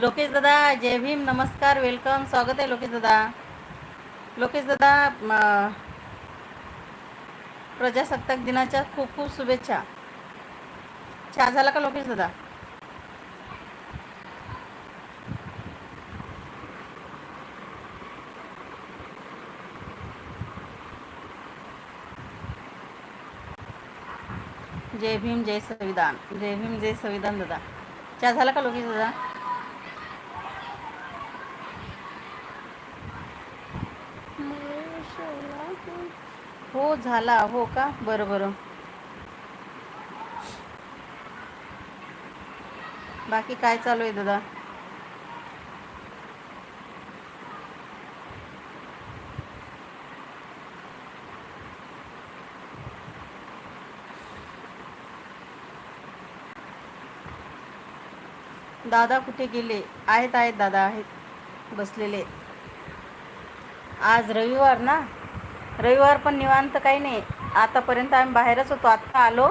लोकेश दादा जय भीम नमस्कार वेलकम स्वागत आहे लोकेश दादा. लोकेश दादा प्रजासत्ताक दिनाच्या खूप खूप शुभेच्छा. चहा झाला का लोकेश दादा? जय भीम जय संविधान. जय भीम जय संविधान दादा. चहा झाला का लोकेश दादा? हो झाला. हो का? बरं बरं. बाकी काय चालू आहे दादा? दादा कुठे गेले? आहेत आहेत दादा आहेत. बसलेले. आज रविवार ना? रविवार पण निवांत काही नाही. आतापर्यंत आम्ही बाहेरच होतो. आत्ता आलो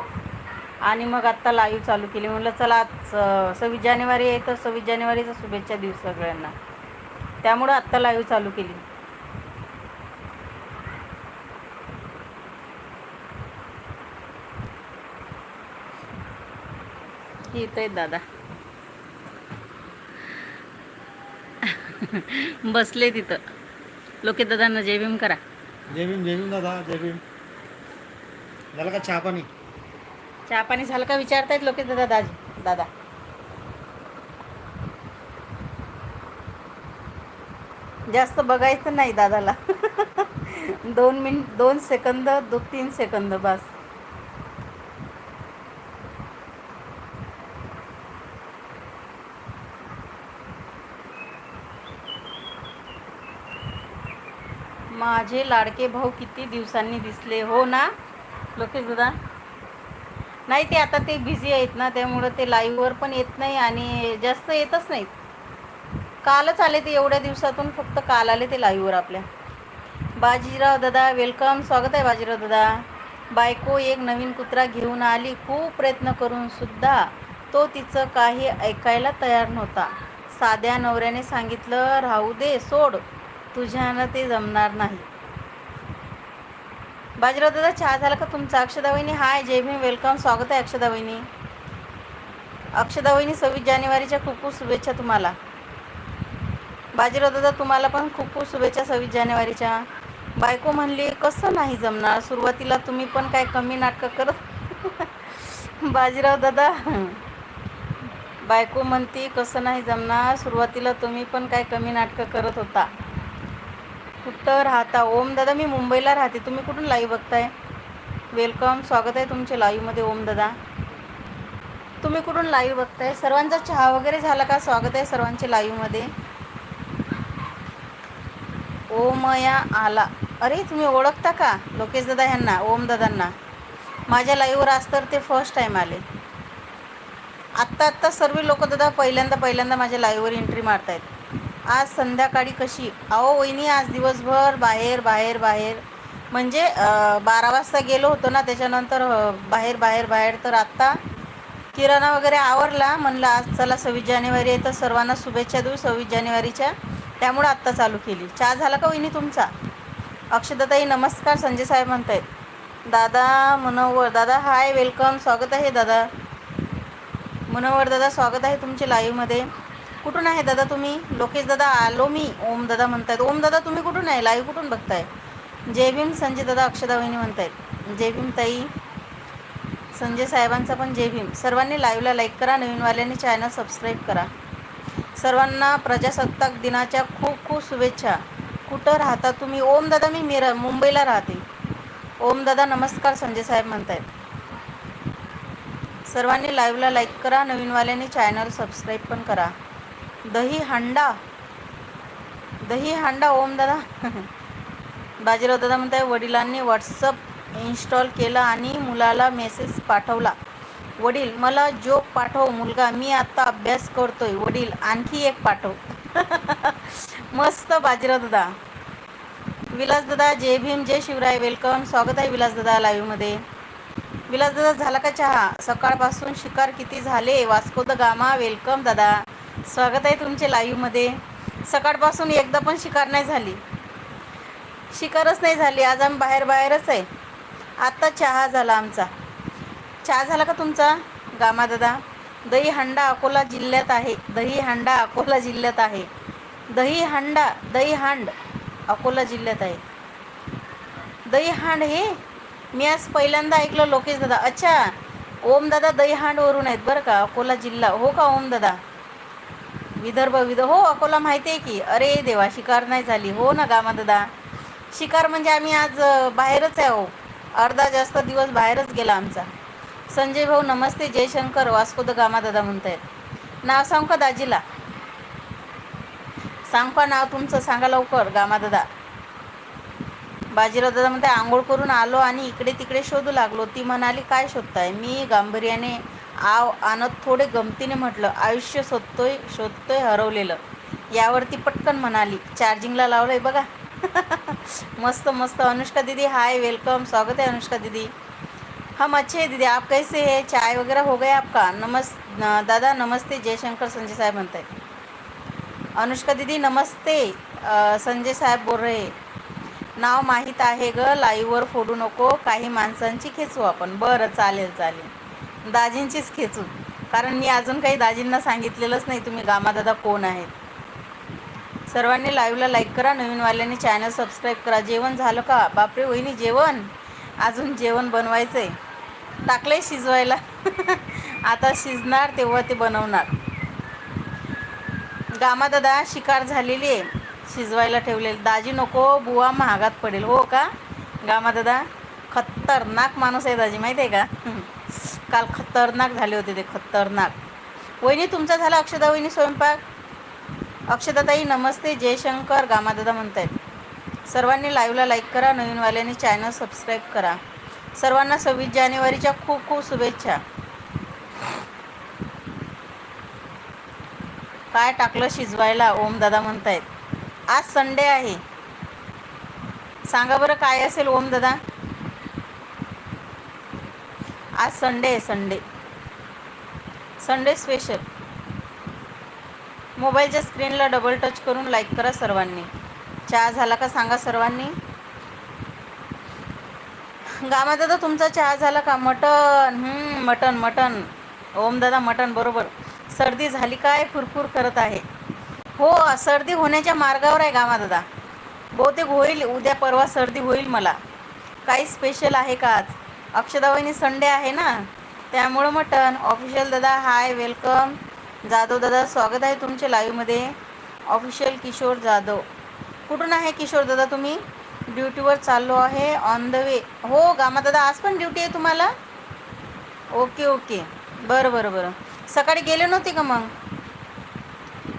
आणि मग आत्ता लाईव्ह चालू केली. म्हटलं चला आज सव्वीस जानेवारी आहे तर सव्वीस जानेवारीचा शुभेच्छा देऊ सगळ्यांना. त्यामुळं आत्ता लाईव्ह चालू केली. येत आहेत दादा. बसले तिथं. लोके दादांना जय भीम करा. जय भीम जय भीम दादा जय भीम झालं का चहा पाणी? चहा पाणी झालं का विचारतायत लोके? दादा दाजी दादा. जास्त बघायचं नाही दादाला. दोन मिनिट दोन सेकंद दो तीन सेकंद बस. माझे लाडके भाऊ किती दिवसांनी दिसले हो ना? लोकेश दादा? नाही ते आता ते बिझी आहेत ना त्यामुळं ते लाईव्हवर पण येत नाही आणि जास्त येतच नाहीत. कालच आले ते एवढ्या दिवसातून फक्त काल आले ते लाईव्हवर आपल्या. बाजीराव दादा वेलकम स्वागत आहे बाजीराव दादा. बायको एक नवीन कुत्रा घेऊन आली. खूप प्रयत्न करून सुद्धा तो तिचं काही ऐकायला तयार नव्हता. साध्या नवऱ्याने सांगितलं राहू दे सोड. तुझ्यानं ते जमणार नाही. बाजीराव दादा चहा झाला का तुमचा? अक्षदा वहिनी हाय जय भीम वेलकम स्वागत आहे अक्षदा वहिनी अक्षदा वहिनी सव्वीस जानेवारीच्या खूप खूप शुभेच्छा तुम्हाला. बाजीराव दादा तुम्हाला पण खूप खूप शुभेच्छा सव्वीस जानेवारीच्या. बायको म्हणली कसं नाही जमणार? सुरुवातीला तुम्ही पण काय कमी नाटकं करत बाजीराव दादा बायको म्हणती कसं नाही जमणार? सुरुवातीला तुम्ही पण काय कमी नाटकं करत होता. कुठं राहता? ओम दादा मी मुंबईला राहते. तुम्ही कुठून लाईव्ह बघताय? वेलकम स्वागत आहे तुमचे लाईव्हमध्ये ओम दादा. तुम्ही कुठून लाईव्ह बघताय? सर्वांचा चहा वगैरे झाला का? स्वागत आहे सर्वांचे लाईव्हमध्ये ओमया आला. अरे तुम्ही ओळखता का? लोकेश दादा ह्यांना ओम दादांना. माझ्या लाईव्हवर आज तर ते फर्स्ट टाईम आले. आत्ता आत्ता सर्व लोक दादा पहिल्यांदा पहिल्यांदा माझ्या लाईव्हवर एंट्री मारतायत. आज संध्याकाळी कशी? अहो वहिनी आज दिवसभर बाहेर बाहेर बाहेर. म्हणजे बारा वाजता गेलो होतो ना त्याच्यानंतर बाहेर बाहेर बाहेर. तर आत्ता किराणा वगैरे आवरला. म्हणलं आज चला सव्वीस जानेवारी आहे तर सर्वांना शुभेच्छा देऊ सव्वीस जानेवारीच्या. त्यामुळं आत्ता चालू केली. चहा झाला का वहिनी तुमचा? अक्षदाताई नमस्कार. संजय साहेब आहेत दादा मनोवर दादा हाय वेलकम. स्वागत आहे दादा. मनोवर दादा स्वागत आहे तुमचे लाईव्हमध्ये कुठून आहे दादा तुम्ही? लोकेश दादा आलो मी. ओम दादा म्हणतायत. ओम दादा तुम्ही कुठून आहे? लाईव्ह कुठून बघताय? जय भीम संजय दादा अक्षदा वहिनी म्हणतायत. जय भीम ताई. संजय साहेबांचा पण जय भीम. सर्वांनी लाईव्हला लाईक करा नवीनवाल्यांनी चॅनल सबस्क्राईब करा. सर्वांना प्रजासत्ताक दिनाच्या खूप खूप शुभेच्छा. कुठं राहता तुम्ही? ओम दादा मी मिरा मुंबईला राहते. ओम दादा नमस्कार संजय साहेब म्हणतायत. सर्वांनी लाईव्हला लाईक करा नवीनवाल्यांनी चॅनल सबस्क्राईब पण करा. दही हांडा. दही हांडा ओम दादा. बाजीराव दादा म्हणताय वडिलांनी व्हॉट्सअप इन्स्टॉल केला आणि मुलाला मेसेज पाठवला. वडील मला जोक पाठव मुलगा मी आता अभ्यास करतोय. वडील आणखी एक पाठव. मस्त बाजीराव दादा. विलास दादा जय भीम जय शिवराय वेलकम स्वागत आहे विलास दादा लाईव्हमध्ये विलास दादा झाला का चहा? सकाळपासून शिकार किती झाले? वास्को द गामा वेलकम दादा. स्वागत आहे तुमचे लाईव्हमध्ये सकाळपासून एकदा पण शिकार नाही झाली. शिकारच नाही झाली. आज आम्ही बाहेर बाहेरच आहे. आत्ता चहा झाला आमचा. चहा झाला का तुमचा? गामा दादा दही हंडा अकोला जिल्ह्यात आहे. दही हंडा अकोला जिल्ह्यात आहे. दही हांडा दही हांड अकोला जिल्ह्यात आहे. दही हांड हे मी आज पहिल्यांदा ऐकलं लोकेश दादा. अच्छा ओम दादा दहीहांडवरून आहेत बरं का? अकोला जिल्हा. हो का ओम दादा? विदर्भ विद हो अकोला माहिती आहे की अरे देवा शिकार नाही झाली. हो ना गामा दादा. शिकार म्हणजे आम्ही आज बाहेरच आहे हो. अर्धा जास्त दिवस बाहेरच गेला आमचा. संजय भाऊ नमस्ते. जयशंकर वास्को द गामा दादा म्हणतायत. नाव सांग का दाजीला? सांग का नाव तुमचं? सांगा लवकर गामा दादा. बाजीराव दादा म्हणते आंघोळ करून आलो आणि इकडे तिकडे शोधू लागलो. ती म्हणाली काय शोधताय? मी गांभीर्याने आव आणत थोडे गमतीने म्हटलं आयुष्य शोधतोय शोधतोय हरवलेलं. यावरती पटकन म्हणाली चार्जिंगला लावलंय बघा. मस्त मस्त. अनुष्का दीदी हाय वेलकम. स्वागत है अनुष्का दीदी. हम अच्छे हैं दीदी. आप कैसे हैं? चाय वगैरह हो गया आपका? नमस् दादा नमस्ते. जयशंकर संजय साहेब म्हणताय अनुष्का दीदी नमस्ते. संजय साहेब बोल रहे नाव माहीत आहे ग. लाईव्हवर फोडू नको. काही माणसांची खेचू आपण. बरं चालेल चालेल. दाजींचीच खेचू कारण मी अजून काही दाजींना सांगितलेलंच नाही तुम्ही गामादादा कोण आहेत? सर्वांनी लाईव्हला लाईक करा नवीनवाल्यांनी चॅनल सबस्क्राईब करा. जेवण झालं का? बापरे वहिनी जेवण? अजून जेवण बनवायचं आहे टाकलं आहे शिजवायला. आता शिजणार तेव्हा ते बनवणार. गामादादा शिकार झालेली आहे. शिजवायला ठेवलेली. दाजी नको बुवा महागात पडेल. हो का? गामादादा खतरनाक माणूस आहे दाजी माहिती आहे का? काल खतरनाक झाले होते ते खतरनाक. वहिनी तुमचा झाला अक्षदा वहिनी स्वयंपाक? अक्षदाताई नमस्ते. जयशंकर गामादादा म्हणत आहेत सर्वांनी लाईव्हला लाईक करा नवीनवाल्यांनी चॅनल सबस्क्राईब करा. सर्वांना सव्वीस जानेवारीच्या खूप खूप शुभेच्छा. काय टाकलं शिजवायला ओम दादा म्हणतायत. आज संडे आहे. सांगा बरं काय असेल ओम दादा आज संडे आहे संडे संडे स्पेशल मोबाईलच्या स्क्रीनला डबल टच करून लाईक करा सर्वांनी. चहा झाला का सांगा सर्वांनी. गामा दादा तुमचा चहा झाला का? मटन मटन मटन ओम दादा मटन बरोबर. सर्दी झाली काय? फुरफुर करत आहे. हो सर्दी होण्याच्या मार्गावर आहे गामा दादा बहुतेक होईल उद्या परवा सर्दी होईल मला. काही स्पेशल आहे का आज? अक्षदावाहिनी संडे आहे ना त्यामुळं मटन ऑफिशियल दादा हाय वेलकम जाधव दादा स्वागत आहे तुमचे लाईव्हमध्ये ऑफिशियल किशोर जाधव. कुठून आहे किशोर दादा तुम्ही? ड्युटीवर चाललो आहे ऑन द वे हो गामा दादा आज पण ड्युटी आहे तुम्हाला? ओके ओके बरं बरं बरं. सकाळी गेले नव्हते का मग?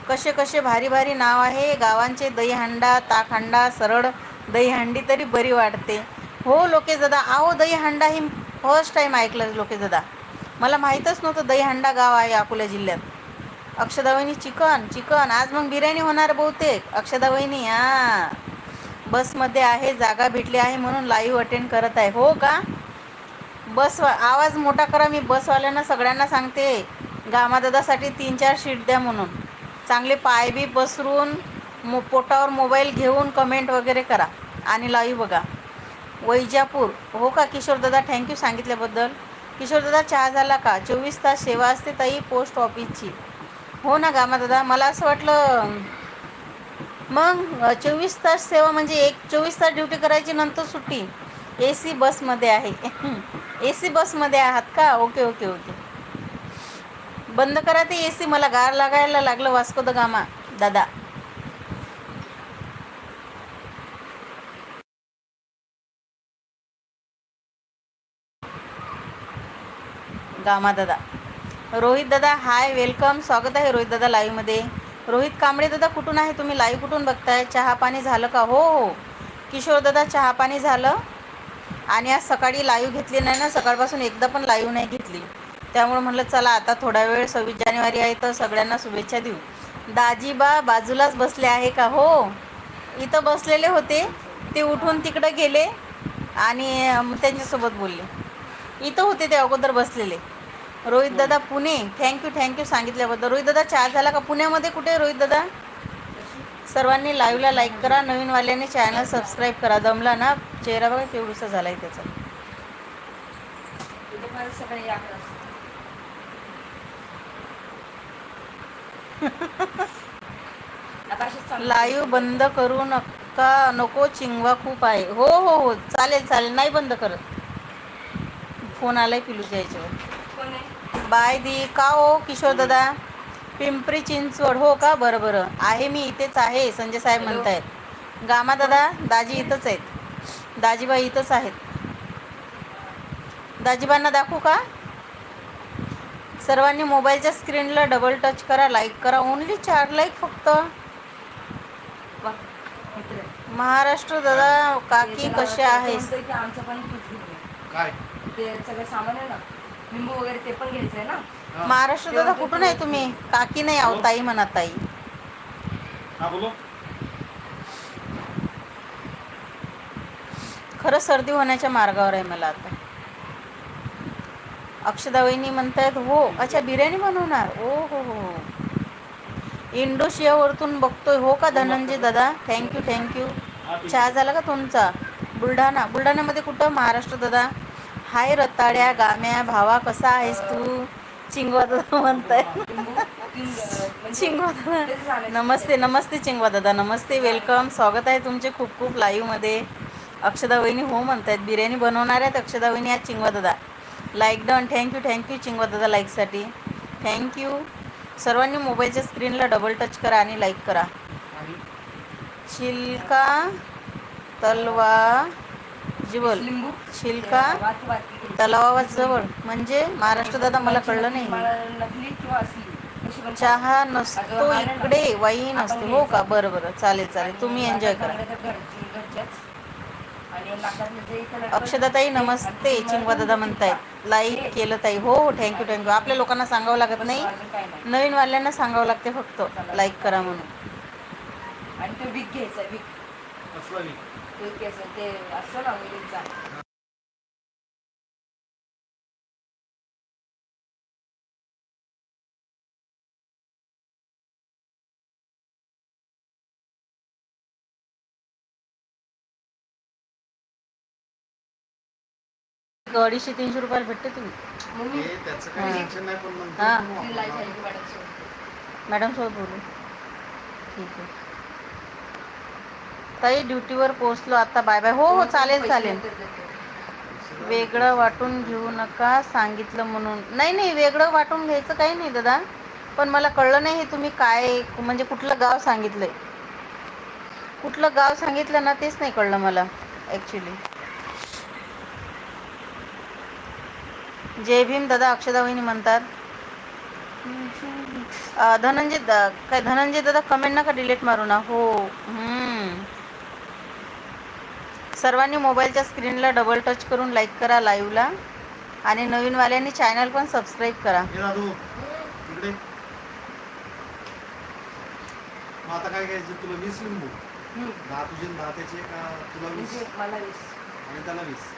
कसे कसे भारी भारी नाव आहे. गावांचे दहीहंडा ताकहंडा सरळ. दहीहंडी तरी बरी वाटते. हो लोकेश दादा. आहो दहीहंडा ही फर्स्ट टाईम ऐकलं लोकेश दादा. मला माहीतच नव्हतं दहीहंडा गाव आहे अकोला जिल्ह्यात. अक्षदावहिनी चिकन चिकन. आज मग बिर्याणी होणार बहुतेक. अक्षदावहिनी हां. बसमध्ये आहे जागा भेटली आहे म्हणून लाईव्ह अटेंड करत आहे. हो का? बस आवाज मोठा करा मी बसवाल्यांना सगळ्यांना सांगते. गामादादासाठी तीन चार शीट द्या म्हणून. चांगले पाय बी पसरून मो पोटावर मोबाईल घेऊन कमेंट वगैरे करा. आणि लाईव्ह बघा. वैजापूर. हो का किशोरदादा थँक्यू सांगितल्याबद्दल. किशोरदादा चहा झाला का? चोवीस तास सेवा असते ताई पोस्ट ऑफिसची हो ना गामादादा मला असं वाटलं मग चोवीस तास सेवा म्हणजे एक चोवीस तास ड्युटी करायची नंतर सुट्टी. ए सी बसमध्ये आहे. ए सी बसमध्ये आहात का? ओके ओके ओके बंद करा ते ए सी मला गार लागायला लागलं वास्को द गामा. दादा गामा दादा. रोहित दादा हाय वेलकम स्वागत आहे रोहित दादा लाईव्हमध्ये रोहित कांबळे दादा कुठून आहे तुम्ही? लाईव्ह कुठून बघताय? चहा पाणी झालं का? हो हो. किशोर दादा चहा पाणी झालं. आणि आज सकाळी लाईव्ह घेतली नाही ना? सकाळपासून एकदा पण लाईव्ह नाही घेतली. त्यामुळं म्हटलं चला आता थोडा वेळ सव्वीस जानेवारी आहे तर सगळ्यांना शुभेच्छा देऊ. दाजीबा बाजूलाच बसले आहे का? हो. इथं बसलेले होते. ते उठून तिकडं गेले आणि त्यांच्यासोबत बोलले. इथं होते ते अगोदर बसलेले. रोहित दादा पुणे. थँक्यू थँक्यू सांगितल्याबद्दल. रोहित दादा चहा झाला का? पुण्यामध्ये कुठे रोहित दादा? सर्वांनी लाईव्हला लाईक करा. नवीनवाल्याने चॅनल सबस्क्राईब करा. दमला ना. चेहरा बघा केवढूसा झाला आहे त्याचा लाईव्ह बंद करू नका. नको चिंगवा खूप आहे. हो हो हो. चालेल चालेल. नाही बंद करत. फोन आलाय पिलूच्या याच्यावर. बाय दी. का हो किशोर दादा? पिंपरी चिंचवड. हो का? बरं बरं. आहे मी इथेच आहे संजय साहेब. म्हणतायत. गामा दादा दाजी इथंच आहेत. दाजीबाई इथंच आहेत. दाजीबांना दाखवू का? सर्वांनी मोबाईलच्या स्क्रीनला डबल टच करा लाईक करा. ओनली चार लाईक फक्त. महाराष्ट्र दादा काकी कसे ते आहेस? आहे ना लिंबू वगैरे ते पण घ्यायचंय ना? हा. महाराष्ट्र दादा कुठून आहे तुम्ही. काकी नाही आहो ताई म्हणा ताई. हा बोलो. खरं सर्दी होण्याच्या मार्गावर आहे मला आता. अक्षदा वहिनी म्हणतायत हो अच्छा बिर्याणी बनवणार. ओ हो हो हो. इंडोशियावरतून बघतोय. हो का धनंजय दादा? थँक्यू थँक्यू चहा झाला का तुमचा? बुलढाणा. बुलढाण्यामध्ये कुठं? महाराष्ट्र दादा? हाय रताड्या गाम्या भावा कसा आहेस तू? चिंगवा दादा म्हणताय. चिंगवा. नमस्ते नमस्ते चिंगवा दादा नमस्ते वेलकम स्वागत आहे तुमचे खूप खूप लाईव्हमध्ये अक्षदा वहिनी हो म्हणतायत बिर्याणी बनवणार आहेत अक्षदा वहिनी आज चिंगवा दादा like done thank you thank you Chingwa दादा लाईकसाठी थँक्यू सर्वांनी मोबाईलच्या स्क्रीनला डबल टच करा आणि लाईक करा. चिल्का तलवा जिवल शिल्का तलावाजवळ. म्हणजे महाराष्ट्र दादा मला कळलं नाही. चहा नसतो इकडे वाईन असते. हो का? बरं बरं. चालेल चालेल. तुम्ही एन्जॉय करा. अक्षदाताई नमस्ते. चिंगवा दादा म्हणतायत. लाईक केलं ताई. हो हो. थँक्यू थँक्यू आपल्या लोकांना सांगावं लागत नाही. नाही नवीन वाल्यांना सांगावं लागते फक्त. लाईक करा म्हणून. आणि तो विक घ्यायचा विक कसला नाही तो असतो ना मुलींचा अडीचशे तीनशे रुपयाला भेटते तुम्ही. हे. मॅडम सोबत बोलू. ठीक आहे. ताई ड्युटीवर पोहोचलो आता बाय बाय हो हो चालेल चालेल. वेगळं वाटून घेऊ नका सांगितलं म्हणून. नाही नाही वेगळं वाटून घ्यायचं काही नाही दादा. पण मला कळलं नाही हे तुम्ही काय म्हणजे कुठलं गाव सांगितलंय. कुठलं गाव सांगितलं ना तेच नाही कळलं मला ॲक्च्युली जय भीम दादा अक्षदा वहिनी म्हणतात. धनंजय दा काय धनंजय दादा कमेंट नका डिलीट मारू ना. हो हम्म. सर्वांनी मोबाईलच्या स्क्रीनला डबल टच करून लाईक करा लाईव्हला आणि नवीनवाल्यांनी चॅनल पण सबस्क्राईब करा. आता काय घ्यायचं? तुला वीस लिंबू. दहा तुझे दहा त्याचे का तुला वीस. मला वीस. आणि त्याला वीस.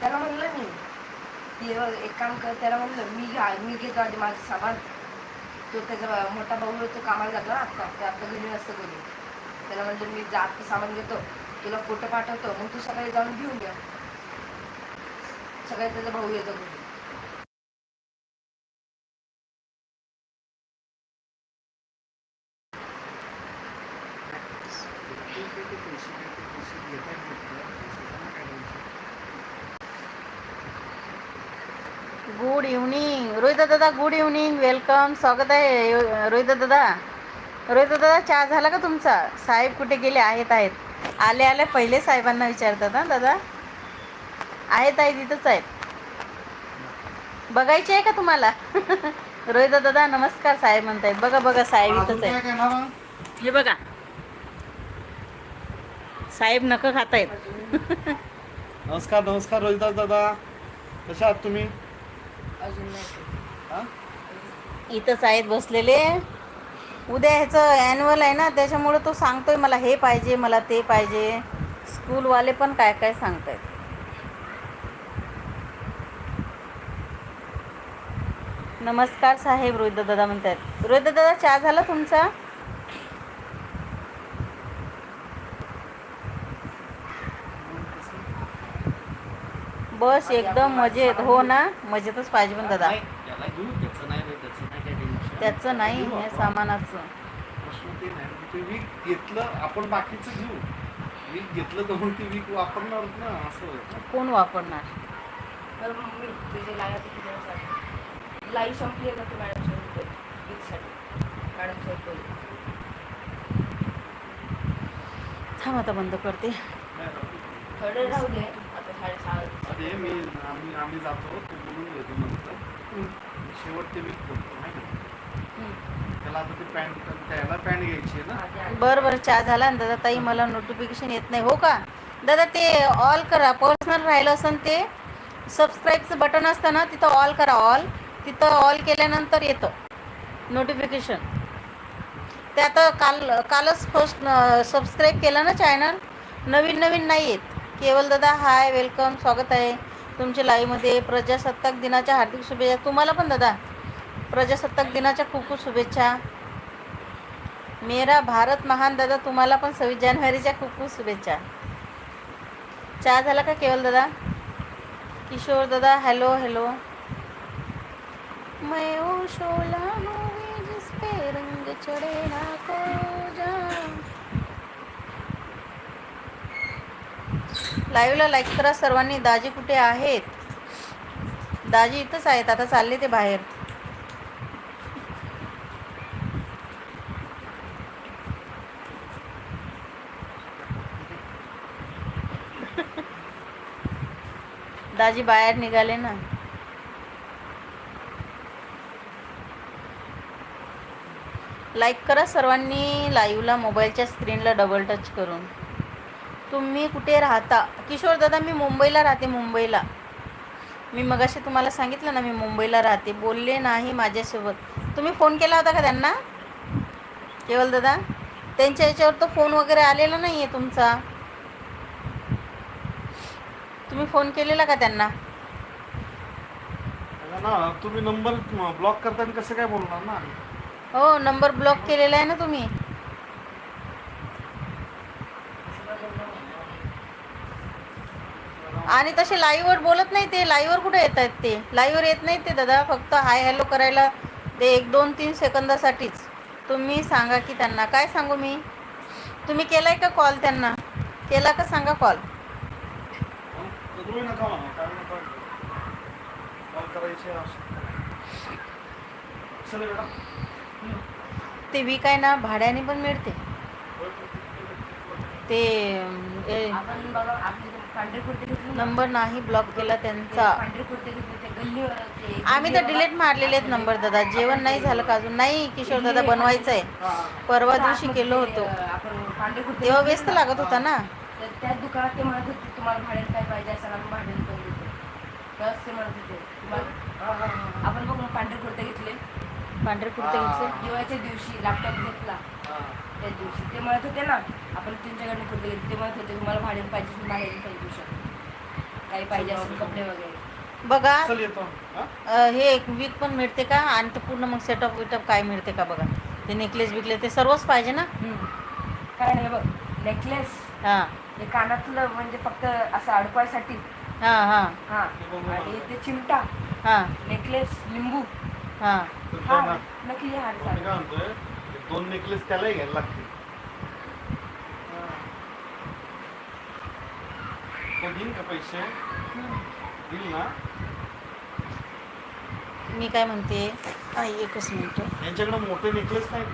त्याला म्हणलं मी. एक काम कर त्याला म्हणलं मी घ्या मी घेतो आधी माझं सामान. तो त्याचा मोठा भाऊ तो कामाला जातो ना आत्ता ते आत्ता घरी नसतं घरी त्याला म्हणलं मी जा आत्ता सामान घेतो. तुला फोटो पाठवतो मग तू सकाळी जाऊन घेऊन घ्या सकाळी त्याचा भाऊ येतो गुड इव्हनिंग रोहिता दादा गुड इव्हनिंग वेलकम स्वागत आहे रोहिता दादा रोहिता दादा चहा झाला का तुमचा? साहेब कुठे गेले? आहेत आहेत. आले आले. पहिले साहेबांना विचारतात हां दादा. आहेत आहेत इथंच आहेत. बघायचे आहे का तुम्हाला? रोहित दादा नमस्कार साहेब म्हणतायत. बघा बघा साहेब इथंच घेणार हा? बघा. साहेब नक खातायत. नमस्कार नमस्कार रोहिदास दादा. कशा आहात तुम्ही? अजून नाही. हा? इथंच आहेत बसलेले. उद्या ह्याचं ॲन्युअल आहे ना त्याच्यामुळं तो सांगतोय मला हे पाहिजे मला ते पाहिजे. स्कूलवाले पण काय काय सांगतायत? नमस्कार साहेब रोहित दादा म्हणतात रोहित दादा चहा झाला तुमचा? बस एकदम मजेत. हो ना मजेतच पाहिजे पण दादा नाही, त्याला घेऊ त्याचं नाही रे, त्याचं नाही काय टेन्शन. त्याचं नाही हे. सामानाचं. प्रश्न ते नाही ते वीक घेतलं आपण बाकीचं घेऊ. वीक घेतलं तर मग ते वीक वापरणार ना असं कोण वापरणार? तर मग मी तुझे लाईव्ह किती दिवस झाले लाईव्ह संपली आहे का तू मॅडम सोबत मॅडम सोबत थांब आता बंद करते. थोडं राहू दे आता साडेसहा अरे मी आम्ही आम्ही जातो ते बोलून घेतो नंतर. शेवट ते वीक करतो नाही आता ते पॅन्ट त्याला पॅन्ट घ्यायची आहे ना. बरं बरं चहा झाला ना दादा ताई मला नोटिफिकेशन येत नाही हो का? दादा ते ऑल करा पर्सनल राहिलं असेल ते सबस्क्राईबचं बटन असतं ना तिथं ऑल करा ऑल तिथं ऑल केल्यानंतर येतं नोटिफिकेशन ते आता काल कालच फर्स्ट सबस्क्राईब केलं ना चॅनल नवीन नवीन नाही येत. केवल दादा हाय वेलकम स्वागत आहे. तुमच्या लाईव्हमध्ये प्रजासत्ताक दिनाच्या हार्दिक शुभेच्छा. तुम्हाला पण दादा? प्रजासत्ताक दिनाच्या खूप खूप शुभेच्छा. मेरा भारत महान दादा तुम्हाला पण सव्वीस जानेवारीच्या खूप खूप शुभेच्छा. चहा झाला का केवल दादा? किशोर दादा हॅलो हॅलो. मैं वो शोला हूँ जिस पे रंग चढ़े ना को लाईव्हला लाईक करा सर्वांनी. दाजी कुठे आहेत? दाजी इथंच आहेत. आता चालले ते बाहेर. दाजी बाहेर निघाले ना. लाईक करा सर्वांनी लाईव्हला मोबाईलच्या स्क्रीनला डबल टच करून. तुम्ही कुठे राहता? किशोर दादा मी मुंबईला राहते मुंबईला. मी मगाशी तुम्हाला सांगितलं ना मी मुंबईला राहते. बोलले नाही माझ्यासोबत. तुम्ही फोन केला होता का त्यांना? केवल दादा? त्यांच्या याच्यावर तो फोन वगैरे आलेला नाही आहे तुमचा. तुम्ही फोन केलेला का त्यांना? ना तुम्ही नंबर ब्लॉक करताना कसं काय बोलणार ना? हो नंबर ब्लॉक केलेला आहे ना तुम्ही. आणि तसे लाईव्हवर बोलत नाही ते लाईव्हवर कुठे येत आहेत ते? लाईव्हवर येत नाही ते दादा. फक्त हाय हॅलो करायला ते एक दोन तीन सेकंदासाठीच. तुम्ही सांगा की त्यांना. काय सांगू मी? तुम्ही केलाय का कॉल त्यांना? केला का सांगा कॉल करू नका म्हणा काय नका कॉल करायची आवश्यकता नाही. चला बेटा ते वीक आहे ना भाड्याने पण मिळते. ते अं, ए, आपण बघा आपली पांढरे कुर्ते घेतले ना, नंबर नाही ब्लॉक केला ते त्यांचा. पांढरे कुर्ते घेतले ते गल्लीवर ते आम्ही तर गल्लीवर डिलीट मारलेले आहेत नंबर दादा. जेवण नाही झालं का अजून? नाही किशोर दादा बनवायचं आहे. परवा दिवशी केलं होतं. अं, आपण पांढरे कुर्ते तेव्हा व्यस्त लागत होता ना. तर त्या दुकानात ते म्हणत होते तुम्हाला भाड्याने काय पाहिजे असेल आम्ही भाड्याने पण देतो. तेव्हाच ते म्हणत होते. तुम्हाला. आपण बघ पांढरे कुर्ते घेतले. पांढरे कुर्ते घेतले? दिवाळीच्या दिवशी लॅपटॉप घेतला. हा. त्या दिवशी. ते म्हणत होते ना आपण त्यांच्याकडे कुर्ते घेतले. ते म्हणत होते तुम्हाला भाड्याने पाहिजे असेल भाड्याने पण देऊ शकतो काही पाहिजे असेल कपडे वगैरे. बघा हा? हे एक वीक पण मिळते का? आणि ते पूर्ण मग सेटअप विटअप काय मिळते का बघा? ते नेकलेस बिकलेस ते सर्वच पाहिजे ना? काय नाही बघ नेकलेस हां. हे कानातलं म्हणजे फक्त असं अडकवायसाठी. हां हां. हा. आणि ते चिमटा हां. नेकलेस लिंबू. हां. हा नकली हार मी काय म्हणतोय ते दोन नेकलेस त्यालाही घ्यायला लागतील. तो देईन का पैसे? देईल ना? मी काय म्हणते आई एकच मिनिट. यांच्याकडे मोठे नेकलेस नाही